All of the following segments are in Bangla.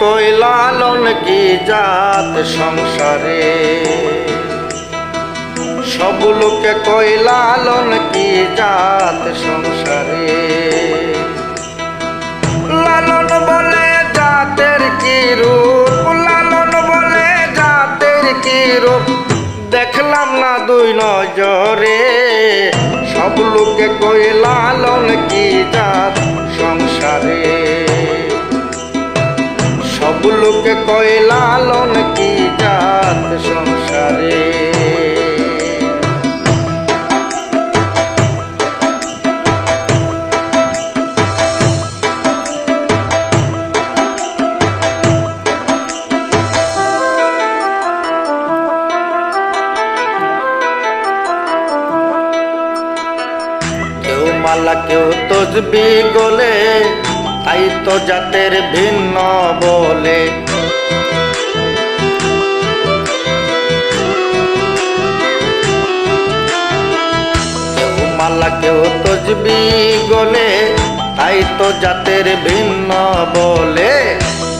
কই লালন কি জাত সংসারে? সব লোকে কই লালন কি জাত সংসারে? লালন বলে জাতের কি রূপ? লালন বলে জাতের কি রূপ? দেখলাম না দুই নজরে। সব লোকে কই লালন কি জাত মালা কেউ তসবি গলে, তাই তো জাতের ভিন্ন বলে। মালা কেউ তসবি গলে, তাই তো জাতের ভিন্ন বলে।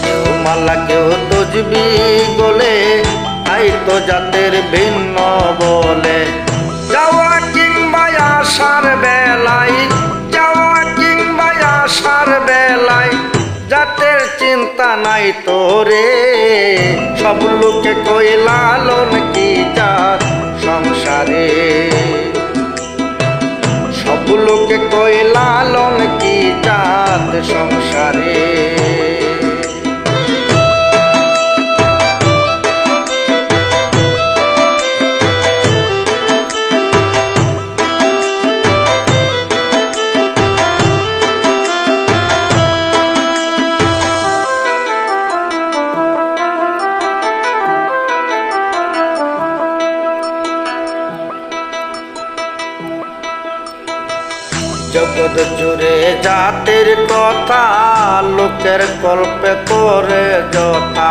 কেউ মালা কেউ তসবি গলে, তাই তো জাতের ভিন্ন বলে। নাই তোরে। সব লোকে কই লালন কি জাত সংসারে? সব লোকে কই লালন কি জাত সংসারে? জগৎ জুড়ে জাতির কথা লোকের কল্পে করে যথা।